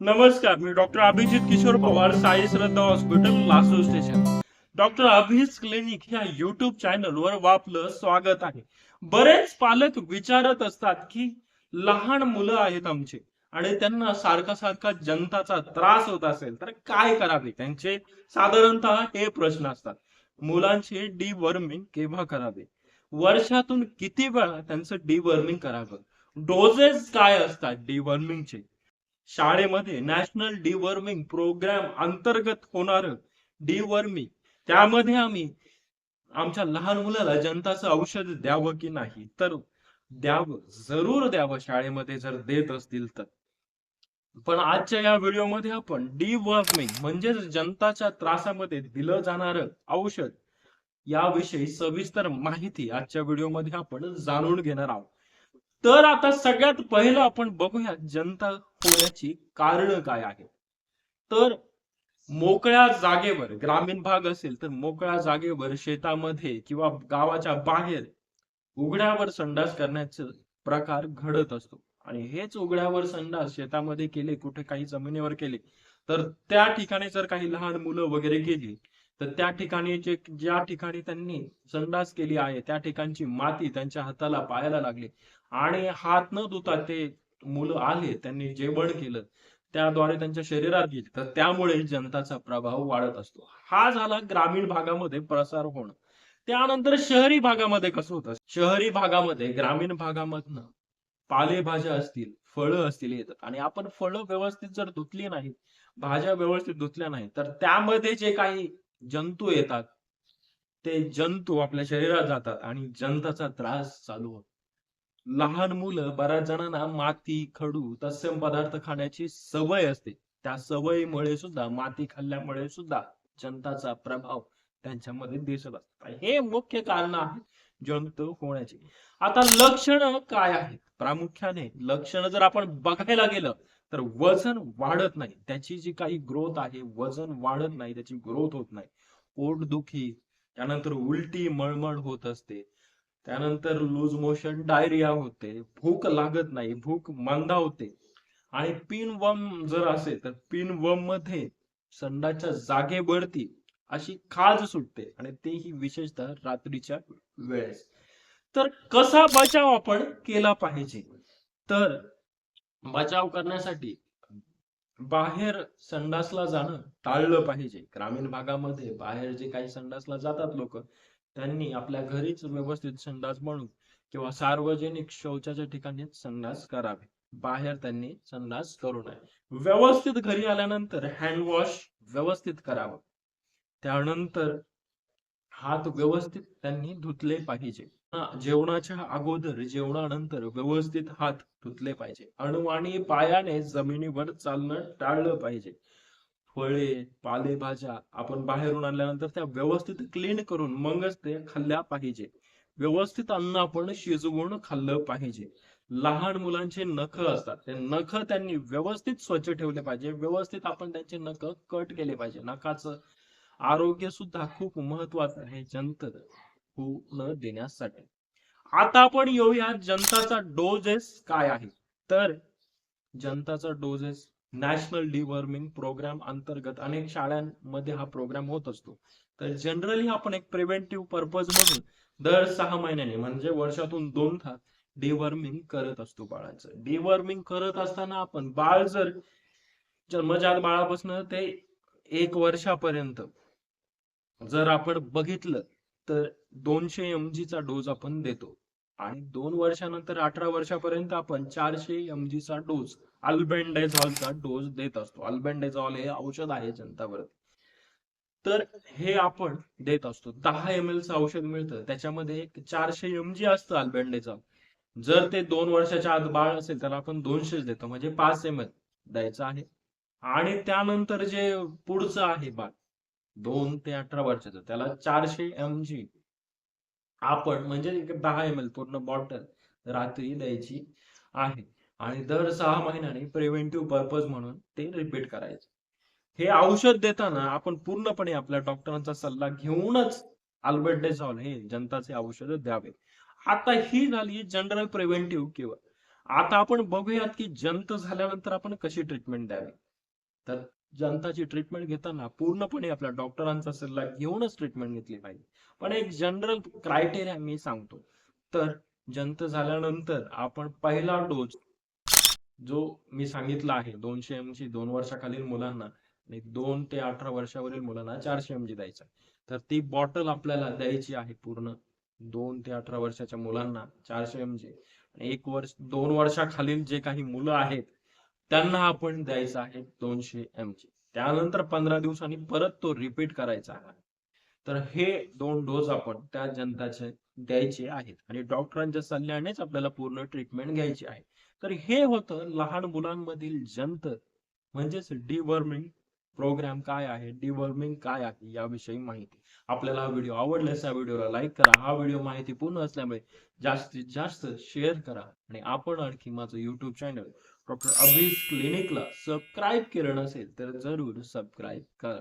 नमस्कार मी doctor Abhijit Kishor Pawar Sai Shraddha hospital Lasu station. Doctor Abhijit clinic ह्या YouTube चॅनलवर आपलं स्वागत आहे. बरेच पालक विचारत असतात की लहान मुलं आहेत आमचे आणि त्यांना सारखा सारखा जनताचा त्रास होत असेल तर काय करावे? त्यांचे साधारणतः हे प्रश्न असतात. मुलांचे डिवर्मिंग केव्हा करावे? वर्षातून किती वेळा त्यांचं डिवर्मिंग करावं? डोजेस काय असतात डिवर्मिंगचे शाळेमध्ये नॅशनल डिवर्मिंग प्रोग्राम अंतर्गत होणार डिवर्मिंग त्यामध्ये आम्ही आमच्या लहान मुलाला जनताचं औषध द्यावं की नाही तर द्यावं जरूर द्यावं शाळेमध्ये जर देत असतील तर. पण आजच्या या व्हिडिओमध्ये आपण डिवर्मिंग म्हणजेच जनताच्या त्रासामध्ये दिलं जाणारं औषध याविषयी सविस्तर माहिती आजच्या व्हिडिओमध्ये आपण जाणून घेणार आहोत. तर आता सगळ्यात पहिलं आपण बघूया जनता होण्याची कारण काय आहे तर मोकळ्या जागेवर ग्रामीण भाग असेल तर मोकळ्या जागेवर शेतामध्ये किंवा गावाच्या बाहेर उघड्यावर संडास करण्याचे प्रकार घडत असतो. आणि हेच उघड्यावर संडास शेतामध्ये केले कुठे काही जमिनीवर केले तर त्या ठिकाणी जर काही लहान मुलं वगैरे गेली तर त्या ठिकाणी जे ज्या ठिकाणी त्यांनी संडास केली आहे त्या ठिकाणची माती त्यांच्या हाताला पायाला लागली. आणि हात न धुता ते मुलं आले त्यांनी जेवण केलं. त्याद्वारे त्यांच्या शरीरात गेली. तर त्यामुळे जनताचा प्रभाव वाढत असतो. हा झाला ग्रामीण भागामध्ये प्रसार होणं. त्यानंतर शहरी भागामध्ये कसं होतं? शहरी भागामध्ये ग्रामीण भागामधनं पालेभाज्या असतील फळं असतील येतात. आणि आपण फळं व्यवस्थित जर धुतली नाही भाज्या व्यवस्थित धुतल्या नाही तर त्यामध्ये जे काही जंतू येतात. ते जंतू आपल्या शरीरात जातात आणि जनताचा त्रास चालू होतो. लहान मुलं बऱ्याच जणांना माती खडू तत्सम पदार्थ खाण्याची सवय असते. त्या सवयीमुळे सुद्धा माती खाल्ल्यामुळे सुद्धा जनताचा प्रभाव त्यांच्यामध्ये दिसत असतात. हे मुख्य कारण आहे जंतू होण्याची. आता लक्षणं काय आहेत? प्रामुख्याने लक्षणं जर आपण बघायला गेलं तर वजन वाढत नाही. त्याची जी काही ग्रोथ आहे वजन वाढत नाही त्याची ग्रोथ होत नाही. पोटदुखी त्यानंतर उलटी मळमळ होत असते. त्यानंतर लूज मोशन डायरिया होते. भूक लागत नाही भूक मंदावते आणि पिन वम जर असेल तर पिन वममध्ये संडाच्या जागेवरती अशी खाज सुटते आणि तेही विशेषतः रात्रीच्या वेळेस. तर कसा बचाव आपण केला पाहिजे? तर बचाव करण्यासाठी बाहेर संडासला जाणं टाळलं पाहिजे. ग्रामीण भागामध्ये बाहेर जे काही संडासला जातात लोक त्यांनी आपल्या घरीच व्यवस्थित संडास म्हणून किंवा सार्वजनिक शौचाच्या ठिकाणी संडास करावे. बाहेर त्यांनी संडास करू नये. व्यवस्थित घरी आल्यानंतर हँड वॉश व्यवस्थित करावं. त्यानंतर हात व्यवस्थित त्यांनी धुतले पाहिजे. जेवणाच्या अगोदर जेवणानंतर व्यवस्थित हात धुतले पाहिजे. अणुवाणी आणि पायाने जमिनीवर चालणं टाळलं पाहिजे. फळे पालेभाज्या आपण बाहेरून आणल्यानंतर त्या व्यवस्थित क्लीन करून मगच ते खाल्ल्या पाहिजे. व्यवस्थित अन्न आपण शिजवून खाल्लं पाहिजे. लहान मुलांचे नख असतात. ते नख त्यांनी व्यवस्थित स्वच्छ ठेवले पाहिजे. व्यवस्थित आपण त्यांचे नख कट केले पाहिजे. नखाचं आरोग्य सुद्धा खूप महत्वाचं आहे जंत होऊ न देण्यासाठी. आता आपण येऊया जनताचा डोजेस काय आहे तर जनताचा डोजेस नॅशनल डिवॉर्मिंग प्रोग्राम अंतर्गत अनेक शाळांमध्ये हा प्रोग्राम होत असतो. तर जनरली आपण एक प्रिव्हेंटिव्ह पर्पज म्हणून दर सहा महिन्याने म्हणजे वर्षातून दोन डिवॉर्मिंग करत असतो बाळाचं. डिवॉर्मिंग करत असताना आपण बाळ जर जन्मजात बाळापासून ते एक वर्षापर्यंत जर आपण बघितलं तर दोनशे एम चा डोस आपण देतो. आणि दोन वर्षानंतर अठरा वर्षापर्यंत आपण चारशे एम चा डोस अल्बेंडेझॉलचा डोस देत असतो. अल्बेंडेझॉल हे औषध आहे जनतावरती. तर हे आपण देत असतो. दहा एम एलचं औषध मिळतं. त्याच्यामध्ये एक चारशे एम जी असतं अल्बेंडेझॉल जर ते दोन वर्षाच्या आत बाळ असेल तर आपण दोनशेच देतो. म्हणजे पाच एम एल द्यायचं आहे. आणि त्यानंतर जे पुढचं आहे बाळ दोन ते अठरा वर्षाचं. त्याला चारशे एम जी आपण म्हणजे दहा एम एल पूर्ण बॉटल रात्री द्यायची आहे. आणि दर सहा महिन्याने प्रिव्हेंटिव्ह पर्पज म्हणून ते रिपीट करायचं. हे औषध देताना आपण पूर्णपणे आपल्या डॉक्टरांचा सल्ला घेऊनच अल्बर्डेझॉल हे जनताचे औषध द्यावे. आता ही झाली जनरल प्रिव्हेंटिव्ह किंवा आता आपण बघूयात की जंत झाल्यानंतर आपण कशी ट्रीटमेंट द्यावी. तर जनताची ट्रीटमेंट घेताना पूर्णपणे आपल्या डॉक्टरांचा सल्ला घेऊनच ट्रीटमेंट घेतली पाहिजे. पण एक जनरल क्रायटेरिया मी सांगतो. तर जंत झाल्यानंतर आपण पहिला डोस जो मी सांगितला आहे दोनशे एमजी दोन वर्षाखालील मुलांना आणि दोन ते अठरा वर्षावरील मुलांना चारशे एमजी द्यायचा तर ती बॉटल आपल्याला द्यायची आहे पूर्ण. दोन ते अठरा वर्षाच्या मुलांना चारशे एमजी आणि एक वर्ष दोन वर्षाखालील जे काही मुलं आहेत त्यांना आपण द्यायचा आहे दोनशे एम जी त्यानंतर पंधरा दिवसांनी परत तो रिपीट करायचा आहे. तर हे दोन डोस आपण त्या जनताचे द्यायचे आहेत. आणि डॉक्टरांच्या सल्ल्यानेच आपल्याला पूर्ण ट्रीटमेंट घ्यायची आहे. तर हे होतं लहान मुलांमधील जंत. म्हणजेच डिवर्मिंग प्रोग्राम काय आहे? डिवर्मिंग काय आहे? याविषयी माहिती. आपल्याला हा व्हिडिओ आवडल्यास या व्हिडिओला लाईक करा. हा व्हिडिओ माहिती पूर्ण असल्यामुळे जास्तीत जास्त शेअर करा. आणि आपण आणखी माझं युट्यूब चॅनल डॉक्टर अभिज क्लिनिकला सबस्क्राईब केलं नसेल तर जरूर सबस्क्राईब करा.